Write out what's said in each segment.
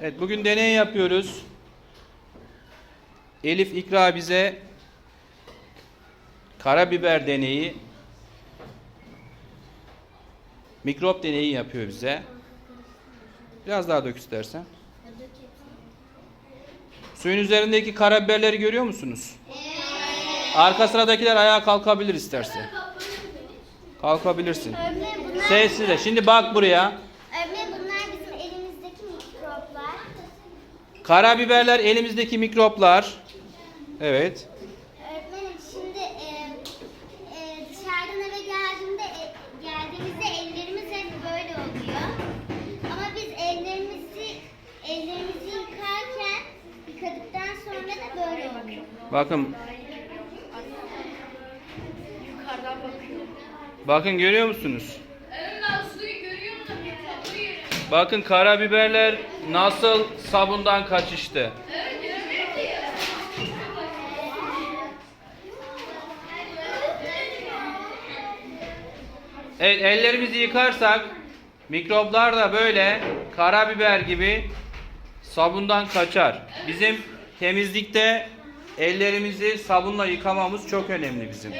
Evet bugün deney yapıyoruz. Elif İkra bize karabiber deneyi mikrop deneyi yapıyor bize. Biraz daha dök istersen. Suyun üzerindeki karabiberleri görüyor musunuz? Arka sıradakiler ayağa kalkabilir isterse. Kalkabilirsin. Sessiz Şimdi bak buraya. öğretmenim bunlar bizim elimizdeki mikroplar. Karabiberler elimizdeki mikroplar. Evet. Öğretmenim şimdi e, e, dışarıdan eve geldiğimde e, geldiğimizde ellerimiz hep böyle oluyor. Ama biz ellerimizi ellerimizi yıkarken yıkadıktan sonra da böyle oluyor. Bakın Yukarıdan bakıyor. bakın görüyor musunuz? Bakın karabiberler nasıl sabundan kaçıştı. Evet ellerimizi yıkarsak mikroplar da böyle karabiber gibi sabundan kaçar. Bizim temizlikte ellerimizi sabunla yıkamamız çok önemli bizim.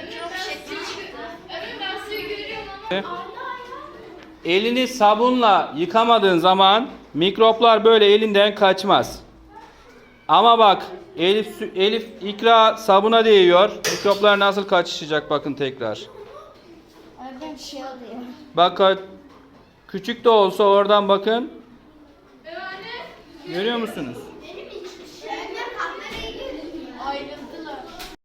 Evet Elini sabunla yıkamadığın zaman mikroplar böyle elinden kaçmaz. Ama bak Elif Elif ikra sabuna değiyor. Mikroplar nasıl kaçışacak bakın tekrar. Öğretmenim şey oluyor. Bak küçük de olsa oradan bakın. Görüyor musunuz?